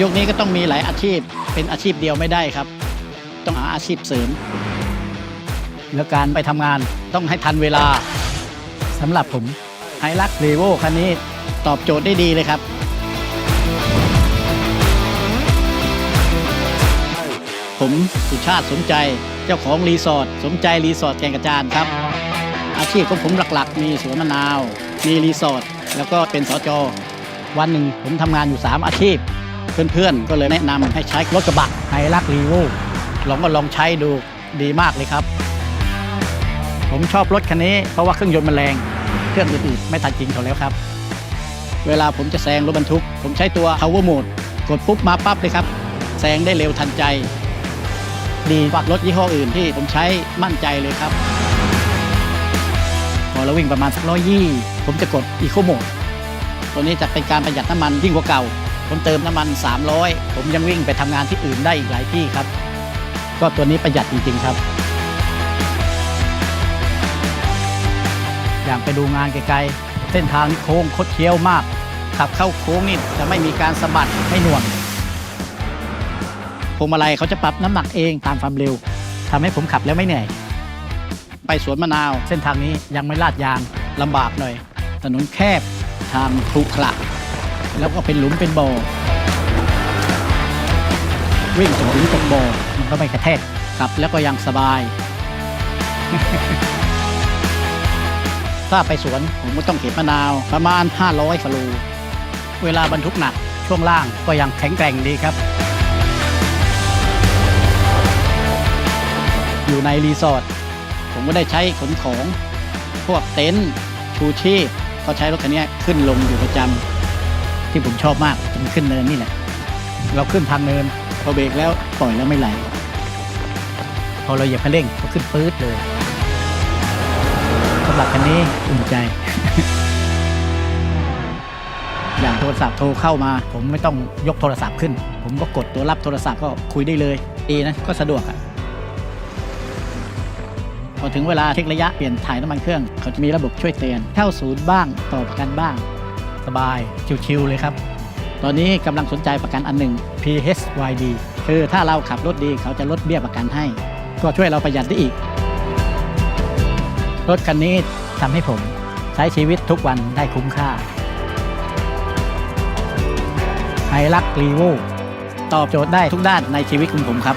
ยุคนี้ก็ต้องมีหลายอาชีพ เป็นอาชีพเดียวไม่ได้ครับ ต้องหาอาชีพเสริม แล้วการไปทำงานต้องให้ทันเวลาสำหรับผมไฮรักเรโวคันนี้ตอบโจทย์ได้ดีเลยครับ ผมสุชาติสมใจเจ้าของรีสอร์ทสมใจรีสอร์ทแกงกระจานครับ อาชีพของผมหลักๆ มีสวนมะนาว มีรีสอร์ทแล้วก็เป็นสจอวันหนึ่งผมทำงานอยู่ 3 อาชีพ เพื่อนๆ ก็เลยแนะนำให้ใช้รถกระบะไฮรักรีโวลองก็ลองใช้ดูดีมากเลยครับ ผมชอบรถคันนี้เพราะว่าเครื่องยนต์มันแรง เครื่องอื่นๆไม่ทันจริงเขาแล้วครับ เวลาผมจะแซงรถบรรทุก ผมใช้ตัว power mode กดปุ๊บมาปั๊บเลยครับแซงได้เร็วทันใจ ดีกว่ารถยี่ห้ออื่นที่ผมใช้มั่นใจเลยครับ พอเราวิ่งประมาณสักร้อยยี่ผมจะกด Eco Mode ตัวนี้จะเป็นการประหยัดน้ำมันยิ่งกว่าเก่า ผมเติมน้ำมัน 300 ผมยังวิ่งไปทำงานที่อื่นได้อีกหลายที่ครับ ก็ตัวนี้ประหยัดจริง ๆ ครับ อย่างไปดูงานไกลๆ เส้นทางนี่โค้งคดเคี้ยวมาก ขับเข้าโค้งนี่จะไม่มีการสะบัดไม่หน่วงพวงมาลัยเขาจะปรับน้ำหนักเองตามความเร็วทำให้ผมขับแล้วไม่เหนื่อย ไปสวนมะนาว เส้นทางนี้ยังไม่ลาดยางลำบากหน่อย ถนนแคบทางครุขระ แล้วก็เป็นหลุมเป็นบ่อวิ่งจนถึงตกบ่อมันก็ไม่กระแทกขับแล้วก็ยังสบาย ถ้าไปสวนผมก็ต้องเก็บมะนาวประมาณ 500กิโลเวลาบรรทุกหนักช่วงล่างก็ยังแข็งแกร่งดีครับ อยู่ในรีสอร์ทผมก็ได้ใช้ขนของ พวกเต็นท์ชูชีพก็ใช้รถคันนี้ขึ้นลงอยู่ประจำ ที่ผมชอบมากมันขึ้นเนินนี่แหละ เราขึ้นทางเนินพอเบรกแล้วปล่อยแล้วไม่ไหล พอเราเหยียบคันเร่งก็ขึ้นปื๊ดเลยสำหรับคันนี้อุ่นใจ อย่างโทรศัพท์โทรเข้ามา ผมไม่ต้องยกโทรศัพท์ขึ้น ผมก็กดตัวรับโทรศัพท์ก็คุยได้เลยดีนะก็สะดวกอะพอถึงเวลาเช็คระยะเปลี่ยนถ่ายน้ำมันเครื่อง เขาจะมีระบบช่วยเตือน เข้าศูนย์บ้างต่อประกันบ้าง สบาย ชิวๆเลยครับ ตอนนี้กำลังสนใจประกันอันหนึ่ง PHYD คือถ้าเราขับรถดีเขาจะลดเบี้ยประกันให้ ก็ช่วยเราประหยัดได้อีก รถคันนี้ทำให้ผมใช้ชีวิตทุกวันได้คุ้มค่าไฮรักรีโวตอบโจทย์ได้ทุกด้านในชีวิตของผมครับ